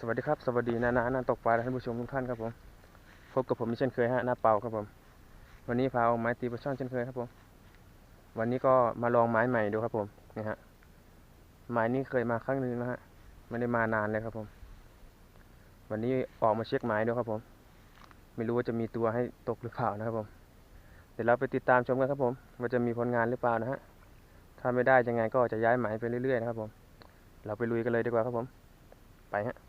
สวัสดีครับ สวัสดีนานานาตกปลาท่านผู้ชมทุกท่านครับผมพบกับผมเช่นเคยฮะหน้าเปาครับผม วันนี้พาเอาไม้ตีปลาช่อนเช่นเคยครับผม วันนี้ก็มาลองไม้ใหม่ดูครับผมนี่ฮะไม้นี้เคยมาครั้งหนึ่งนะฮะไม่ได้มานานเลยครับผม วันนี้ออกมาเช็คไม้ดูครับผม ไม่รู้ว่าจะมีตัวให้ตกหรือเปล่านะครับผมเดี๋ยวเราไปติดตามชมกันครับผมว่าจะมีผลงานหรือเปล่านะฮะถ้าไม่ได้ยังไงก็จะย้ายหมายไปเรื่อยๆนะครับผม เราไปลุยกันเลยดีกว่าครับผม ไปฮะ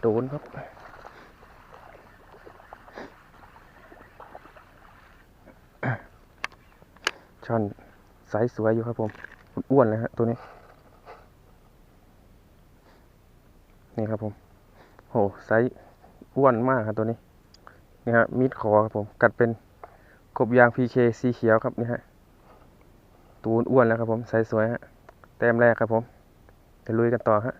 โดนครับ ช่อนไซส์สวยอยู่ครับผมอ้วนเลยฮะตัวนี้ นี่ครับผมโหไซส์อ้วนมากครับตัวนี้ นี่ฮะมีดคอครับผม กัดเป็นกบยาง PK สีเขียวครับนี่ฮะตัวอ้วนแล้วครับผมไซส์สวยฮะแต้มแรกครับผมเดี๋ยวลุยกันต่อฮะ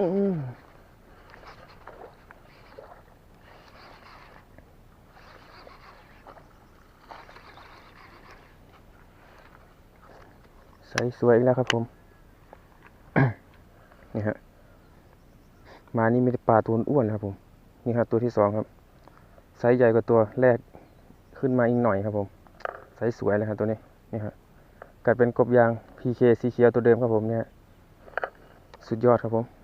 ใสสวยอีกแล้วครับผม นี่ฮะ มานี่มีปลาตัวอ้วนครับผม นี่ครับตัวที่สองครับ ไซส์ใหญ่กว่าตัวแรกขึ้นมาอีกหน่อยครับผม ไซส์สวยเลยครับตัวนี้ นี่ฮะกัดเป็นกบยาง PK สีเขียวตัวเดิมครับผมเนี่ย สุดยอดครับผม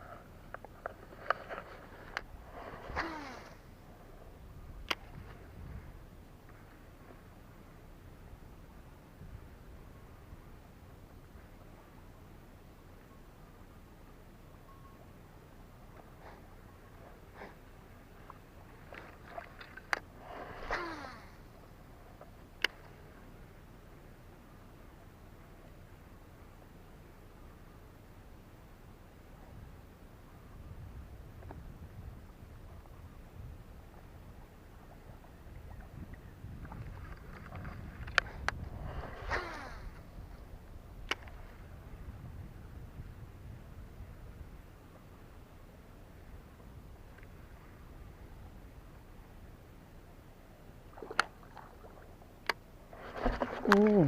อืม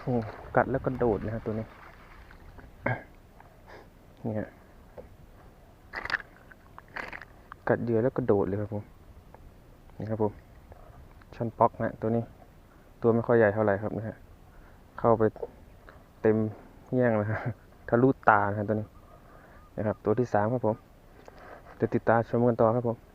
โอ้กัดแล้วก็โดดนะครับตัวนี้ เนี่ฮะกัดเหยื่อแล้วก็โดดเลยครับผมนี่ครับผมชันป๊อกนะตัวนี้ ตัวไม่ค่อยใหญ่เท่าไหร่ครับนะฮะเข้าไปเต็มแย่งเลยฮะทะลุตานะตัวนี้นะครับ ตัวที่สามครับผมเดี๋ยวติดตาชมกันต่อครับผม